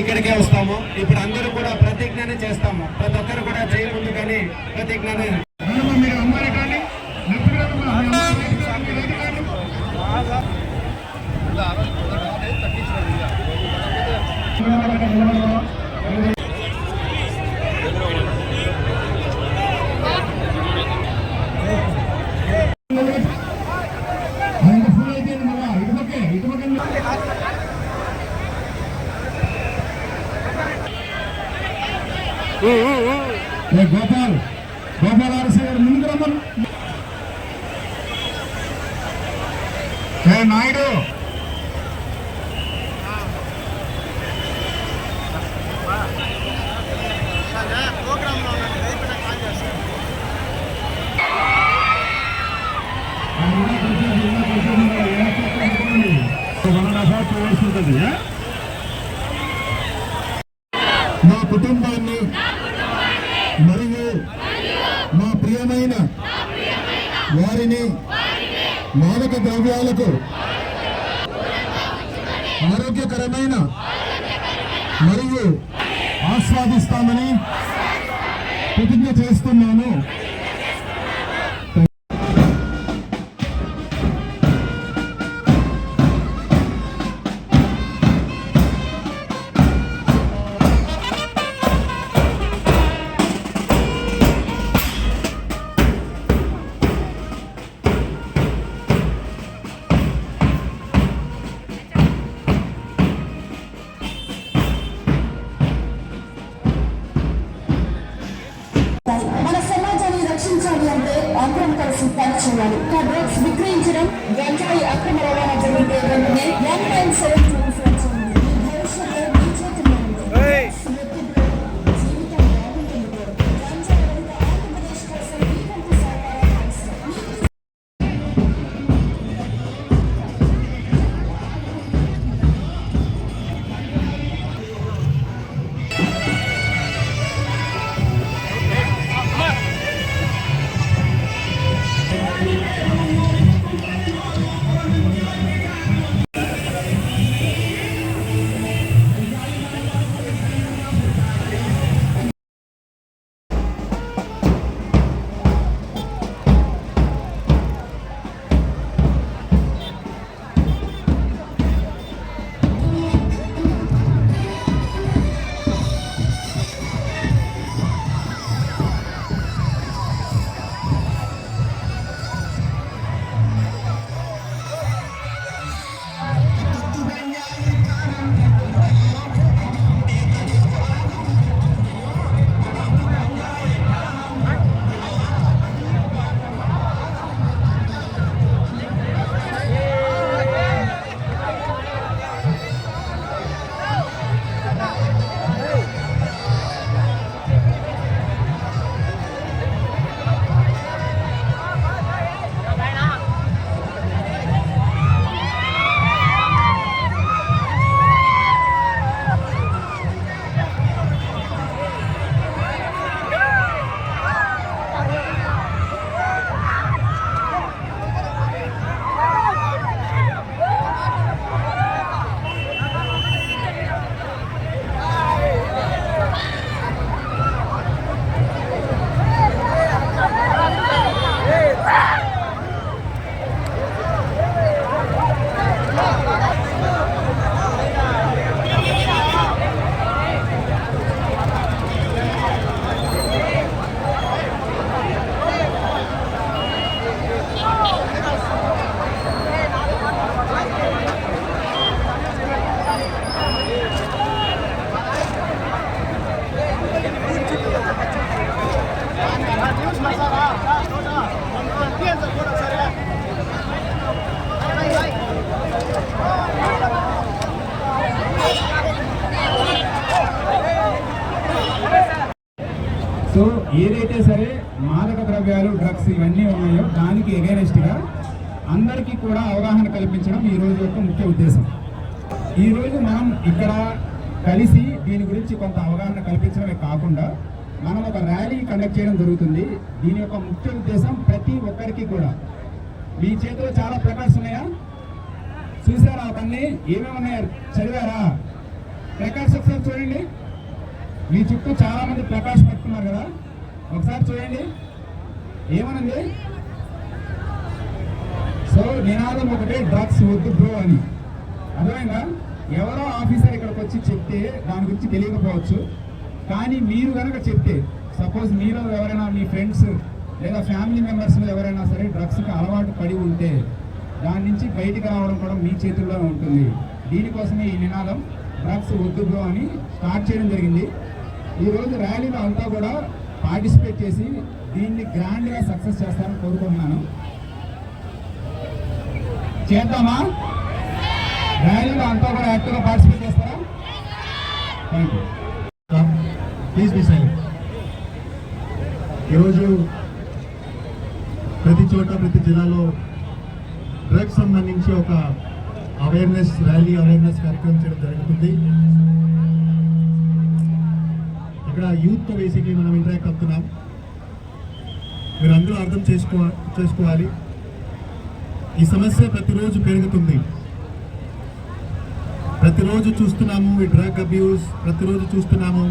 ఇక్కడికే వస్తాము. ఇప్పుడు అందరూ కూడా ప్రతిజ్ఞనే చేస్తాము. ప్రతి ఒక్కరు కూడా చేయ ముందు కానీ ప్రతిజ్ఞనే. మీరు గోపాల్ గోపాల్ ఆర్సీ గారు ముందుకు రమ్మను ఏ Naidu one and half hour two hours ఉంటుంది ఆ? మా కుటుంబాన్ని మరియు మా ప్రియమైన వారిని మాదక ద్రవ్యాలకు ఆరోగ్యకరమైన మరియు ఆస్వాదిస్తామని ప్రతిజ్ఞ చేస్తున్నాను. సో ఏదైతే సరే మాదక ద్రవ్యాలు డ్రగ్స్ ఇవన్నీ ఉన్నాయో దానికి against అందరికీ కూడా అవగాహన కల్పించడం ఈ రోజు యొక్క ముఖ్య ఉద్దేశం. ఈరోజు మనం ఇక్కడ కలిసి దీని గురించి కొంత అవగాహన కల్పించడమే కాకుండా మనం ఒక ర్యాలీ కండక్ట్ చేయడం జరుగుతుంది. దీని యొక్క ముఖ్య ఉద్దేశం ప్రతి ఒక్కరికి కూడా. మీ చేతిలో చాలా ప్లకార్డ్స్ ఉన్నాయా? చూసారా అవన్నీ? ఏమేమి ఉన్నాయా? చదివారా? ప్రకాష్ ఒకసారి చూడండి. మీ చుట్టూ చాలా మంది ప్రకాష్ పెడుతున్నారు కదా? ఒకసారి చూడండి. ఏమనండి? సో నినాదం ఒకటే డ్రగ్స్ వద్దు బ్రో అని. అర్థమైందా? ఎవరో ఆఫీసర్ ఇక్కడికి వచ్చి చెప్తే దాని గురించి తెలియకపోవచ్చు. కానీ మీరు కనుక చెప్తే సపోజ్ మీరు ఎవరైనా మీ ఫ్రెండ్స్ లేదా ఫ్యామిలీ మెంబర్స్లో ఎవరైనా సరే డ్రగ్స్కి అలవాటు పడి ఉంటే దాని నుంచి బయటికి రావడం కూడా మీ చేతుల్లోనే ఉంటుంది. దీనికోసమే ఈ నినాదం డ్రగ్స్ వద్దు బ్రో అని స్టార్ట్ చేయడం జరిగింది. ఈరోజు ర్యాలీలో అంతా కూడా పార్టిసిపేట్ చేసి దీన్ని గ్రాండ్గా సక్సెస్ చేస్తారని కోరుకుంటున్నాను. చేద్దామా? ర్యాలీలో అంతా కూడా యాక్టివ్గా పార్టిసిపేట్ చేస్తారా? Thank you please be silent ఈరోజు ప్రతి చోట ప్రతి జిల్లాలో డ్రగ్స్ సంబంధించి ఒక అవేర్నెస్ ర్యాలీ అవేర్నెస్ కార్యక్రమం చేయడం జరుగుతుంది. ఇక్కడ యూత్తో బేసిక్లీ మనం ఇంటరాక్ట్ అవుతున్నాం. మీరు అందరూ అర్థం చేసుకో చేసుకోవాలి. ఈ సమస్య ప్రతిరోజు పెరుగుతుంది. ప్రతిరోజు చూస్తున్నాము ఈ డ్రగ్ అబ్యూస్ ప్రతిరోజు చూస్తున్నాము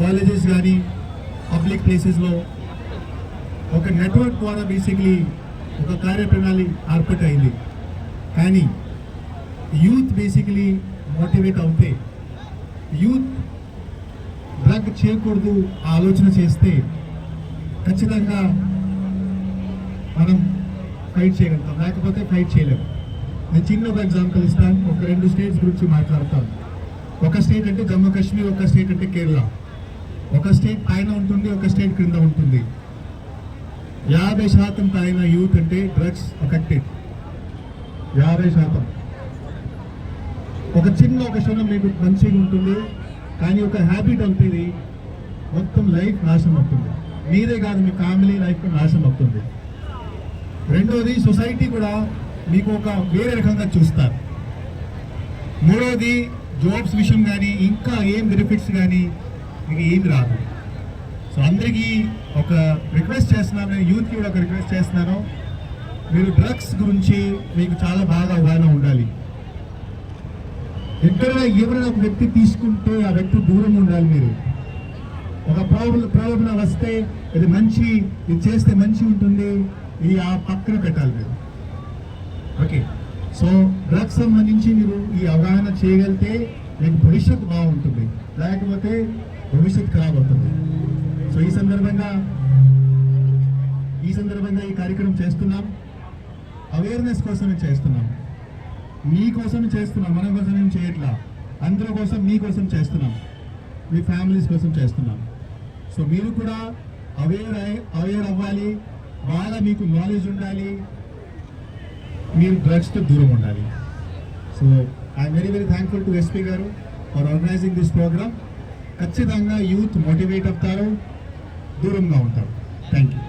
కాలేజెస్ కానీ పబ్లిక్ ప్లేసెస్లో ఒక నెట్వర్క్ ద్వారా బేసిక్లీ ఒక కార్యప్రణాళి అయింది కానీ యూత్ బేసిక్లీ మోటివేట్ అవుతే యూత్ డ్రగ్ చేయకూడదు ఆలోచన చేస్తే ఖచ్చితంగా మనం ఫైట్ చేయగలుగుతాం. లేకపోతే ఫైట్ చేయలేము. నేను చిన్న ఒక ఎగ్జాంపుల్ ఇస్తాను. ఒక రెండు స్టేట్స్ గురించి మాట్లాడతాను. ఒక స్టేట్ అంటే జమ్మూ కాశ్మీర్ ఒక స్టేట్ అంటే కేరళ. ఒక స్టేట్ పైన ఉంటుంది ఒక స్టేట్ క్రింద ఉంటుంది. యాభై శాతం పైన యూత్ అంటే డ్రగ్స్ అఫెక్టెడ్ యాభై శాతం. ఒక చిన్న ఒక క్షణం మీకు మంచిగా ఉంటుంది. కానీ ఒక హ్యాబిట్ అవుతుంది మొత్తం లైఫ్ నాశనం అవుతుంది. మీరే కాదు మీ ఫ్యామిలీ లైఫ్ నాశనం అవుతుంది. రెండోది సొసైటీ కూడా మీకు ఒక వేరే రకంగా చూస్తారు. మూడోది జాబ్స్ విషయం కానీ ఇంకా ఏం బెనిఫిట్స్ కానీ మీకు ఏం రాదు. సో అందరికీ ఒక రిక్వెస్ట్ చేస్తున్నాను నేను యూత్కి కూడా ఒక రిక్వెస్ట్ చేస్తున్నాను. మీరు డ్రగ్స్ గురించి మీకు చాలా బాగా అవగాహన ఉండాలి. ఎక్కడైనా ఎవరైనా ఒక వ్యక్తి తీసుకుంటే ఆ వ్యక్తి దూరం ఉండాలి మీరు. ఒక ప్రాబ్లం ప్రాబ్లం వస్తే ఇది మంచి ఇది చేస్తే మంచి ఉంటుంది ఇది ఆ పక్కన పెట్టాలి మీరు. ఓకే. సో డ్రగ్స్ సంబంధించి మీరు ఈ అవగాహన చేయగలిగితే మీకు భవిష్యత్తు బాగుంటుంది. లేకపోతే భవిష్యత్తు ఖరాబ్ అవుతుంది సో ఈ సందర్భంగా ఈ సందర్భంగా ఈ కార్యక్రమం చేస్తున్నాం. అవేర్నెస్ కోసమే చేస్తున్నాం. మీకోసం చేస్తున్నాం మన కోసం ఏం చేయట్లా? అందరి కోసం మీకోసం చేస్తున్నాం. మీ ఫ్యామిలీస్ కోసం చేస్తున్నాం. సో మీరు కూడా అవేర్ అవేర్ అవ్వాలి. బాగా మీకు నాలెడ్జ్ ఉండాలి. మీరు డ్రగ్స్తో దూరం ఉండాలి. So I'm very very thankful to SP గారు ఫర్ ఆర్గనైజింగ్ దిస్ ప్రోగ్రామ్ ఖచ్చితంగా యూత్ మోటివేట్ అవుతారు దూరంగా ఉంటారు. థ్యాంక్ యూ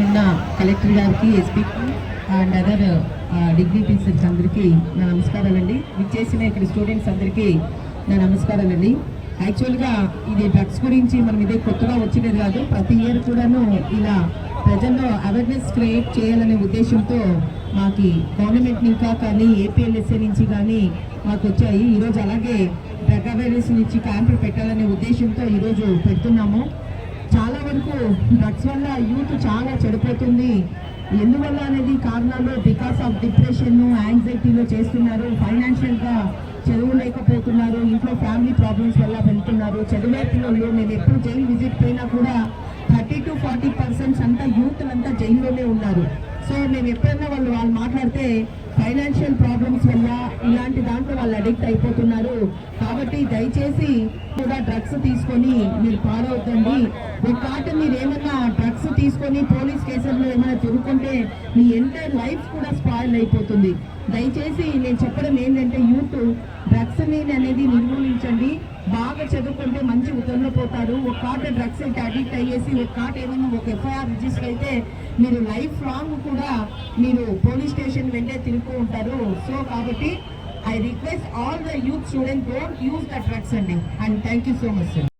నిన్న కలెక్టర్ గారికి ఎస్పీకి అండ్ అదర్ డిగ్నిటీస్ అందరికీ నా నమస్కారాలండి. విచ్చేసిన ఇక్కడ స్టూడెంట్స్ అందరికీ నా నమస్కారాలండి. యాక్చువల్గా ఇది డ్రగ్స్ గురించి మనం ఇదే కొత్తగా వచ్చినది కాదు ప్రతి ఇయర్ కూడాను ఇలా ప్రజల్లో అవేర్నెస్ క్రియేట్ చేయాలనే ఉద్దేశంతో మాకు గవర్నమెంట్ ఇంకా కానీ ఏపీఎల్ఎస్ఏ నుంచి కానీ మాకు వచ్చాయి. ఈరోజు అలాగే డ్రగ్ అవేర్నెస్ నుంచి క్యాంపులు పెట్టాలనే ఉద్దేశంతో ఈరోజు పెడుతున్నాము. చాలా వరకు డ్రగ్స్ వల్ల యూత్ చాలా చెడిపోతుంది. ఎందువల్ల అనేది కారణాలు బికాస్ ఆఫ్ డిప్రెషన్ యాంగ్జైటీలో చేస్తున్నారు. ఫైనాన్షియల్గా చదువు లేకపోతున్నారు. ఇంట్లో ఫ్యామిలీ ప్రాబ్లమ్స్ వల్ల వెళ్తున్నారు. చదివే పిల్లలు నేను ఎప్పుడు జైలు విజిట్ పోయినా కూడా థర్టీ టు ఫార్టీ పర్సెంట్స్ అంతా యూత్ అంతా జైల్లోనే ఉన్నారు. సో మేము ఎప్పుడైనా వాళ్ళు వాళ్ళు మాట్లాడితే ఫైనాన్షియల్ ప్రాబ్లమ్స్ వల్ల ఇలాంటి దాంట్లో వాళ్ళు అడిక్ట్ అయిపోతున్నారు. కాబట్టి దయచేసి కూడా డ్రగ్స్ తీసుకొని మీరు పాడవద్దండి ఒక కాట మీరు ఏమన్నా డ్రగ్స్ తీసుకొని పోలీస్ కేసుల్లో ఏమైనా తిరుగుకుంటే మీ ఎంటైర్ లైఫ్ కూడా స్పాయిల్ అయిపోతుంది. దయచేసి నేను చెప్పడం ఏంటంటే యూత్ డ్రగ్స్ అనేది నిర్మూలించండి. బాగా చదువుకుంటే మంచి ఉద్యోగంలో పోతారు. ఒక కాట డ్రగ్స్ అయితే అడిక్ట్ అయ్యేసి ఒక కాట ఏమైనా ఒక ఎఫ్ఐఆర్ రిజిస్టర్ అయితే మీరు లైఫ్ లాంగ్ కూడా మీరు పోలీస్ స్టేషన్ వెంటే తిరుగుతూ ఉంటారు. సో కాబట్టి I request all the youth student don't use the drugs అండి. And thank you so much sir